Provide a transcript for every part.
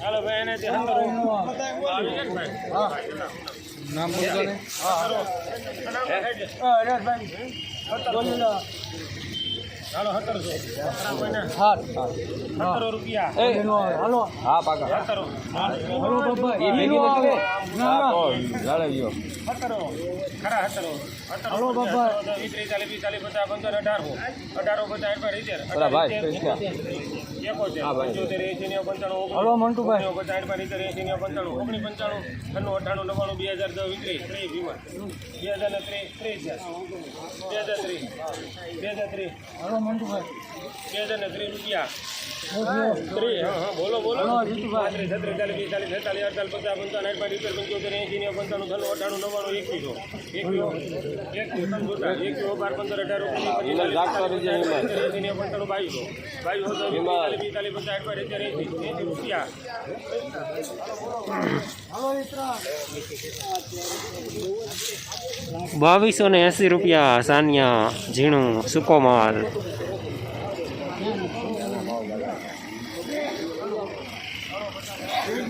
હાલો ભાઈ એને જે હંતર આવી ને ભાઈ નામ બોલતો ને હાલો સત્તરસો રૂપિયા હાલો હા પાકા હાલો બાબા એ ભેગી નથી રે ના ના ગયો સત્તરો ખરા સત્તરો હાલો બાબા. ત્રીસ ચાલીસ વીસ ચાલીસ પચાસ પંદર અઢારો અઢારો પચાસ આઠ સિત્તેર બરા ભાઈ એકોતેર પંચોતેર એસી ને પંચાણું હાલો મંટુભાઈ પચાસ એસી ને પંચાણું ઓગણી પંચાણું છન્નું અઠાણું નવ્વાણું બે હજાર દસ વીસ ત્રીસ ત્રીસ વીમા બે હજાર ને ત્રીસ ત્રીસ હજાર બે હજાર ત્રીસ બે હજાર ત્રીસ હાલો મંટુભાઈ બે હજાર ને ત્રીસ. રૂપિયા ત્રીસ હા હા બોલો બોલો. પાંત્રીસ છત્રીસ ચાલીસ પિસ્તાલીસ છેતાલીસ અડતાલીસ પચાસ પંચાવન આઠ સિત્તેર પંચોતેર એસી ને પંચાણું છન્નું અઠ્ઠાણું નવ્વાણું બાર પંદર અઢાર ઓગણીસ પચીસ ચાલીસ પિસ્તાલીસ એસી ને પંચાણું બાવીસો બાવીસો તો પિસ્તાલીસ પિસ્તાલીસ પચાસ આઠ એસી એસી રૂપિયા. બાવીસો ને એંસી રૂપિયા સાનિયા ઝીણું સુકો માલ હા એ કેટલા આવશે આઠસો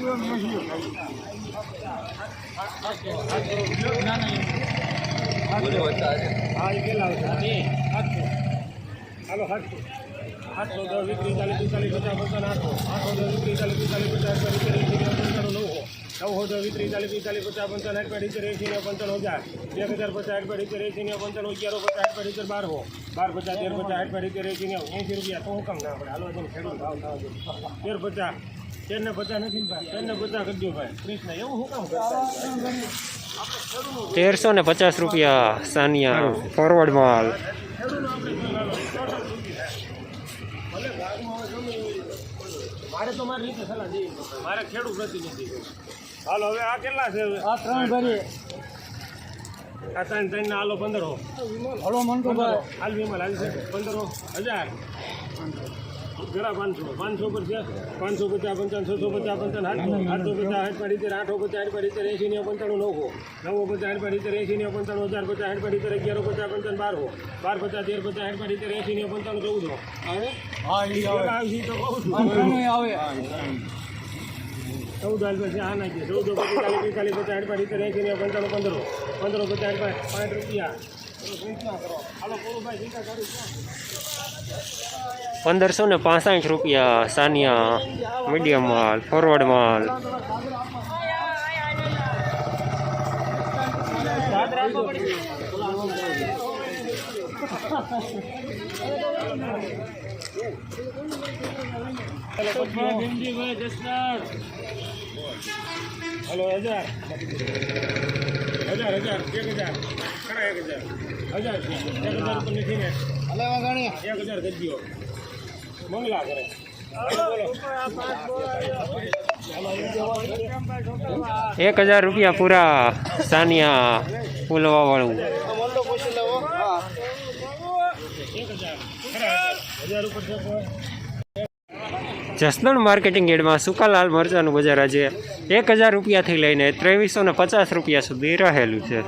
હાલો સાતસો આઠસો દસ વીસ ત્રીસ ચાલીસ પિસ્તાલીસ પચાસ પંચાવન આઠસો આઠસો દસ વીસ ત્રીસ ચાલીસ પિસ્તાલીસ પચાસ પંચાવન નવસો નવસો દસ વીસ ત્રીસ પિસ્તાલીસ પચાસ પંચાવન આઠ પેઢી એસી ને પંચાણું હજાર એક હજાર પચાસ આઠ પેઢી એસી ને પંચાણું અગિયારો પચાસ આઠ પેઢી બારસો બાર પચાસ તેર પચાસ આઠ પેઢી એસી ને એંસી રૂપિયા તો હું કામ ના આપણે હાલો તમે ભાવ થવા તેર પચાસ તેર બધા નથી તેને ભાઈ ને કરજો ભાઈ. કૃષ્ણ એવું શું કામ કરતા તેરસો ને પચાસ રૂપિયા સાનિયા ફોરવર્ડ માલ. મારે તો મારી રીતે સલાહ દેવી મારે ખેડૂત પ્રતિનિધિ હાલો હવે આ કેટલા છે? આ ત્રણ ભરી આ ત્રણ ત્રણ ના હાલો પંદરો હાલો મંટુભાઈ હાલ વિમલ હાલ છે પંદરો હજાર. જરા પાંચસો પાંચસો પર છે પાંચસો પચાસ પંચાવન છસો પચાસ પંચાવન આઠસો આઠસો પચાસ આઠ પાડી તેર આઠો પચાસ આઠ પાડી તેર એસી ને પંચાણું નવસો નવો પચાસ આઠ પાડી તેર એસી ને પંચાણું હજાર પચાસ આઠ પાડી તેર અગિયારો પચાસ પંચાવન બારસો બાર પચાસ તેર પચાસ આઠ પાડી તેર એસી ને પંચાણું ચૌદસો આવે હા ઈ આવે આવશે તો કહું છું આ ત્રણેય આવે ચૌદ હાલ પછી આ નાખીએ ચૌદો પછી ચાલીસ પિસ્તાલીસ પચાસ આઠ પાડી તેર એસી ને પંચાણું પંદરો પંદરો પચાસ આઠ પાંચ પાંચ રૂપિયા પંદરસો ને પાસઠ રૂપિયા સાનિયા મીડિયમ માલ ફોરવર્ડ માલ. હલો, હજાર. હજાર હજાર, એક હજાર. એક હજાર રૂપિયા પૂરા સાનિયા ફૂલવા વાળું. જસદણ માર્કેટિંગ ગેડમાં સુકાલાલ મરચાનું બજાર આજે એક હજાર રૂપિયાથી લઈને ત્રેવીસો ને પચાસ રૂપિયા સુધી રહેલું છે.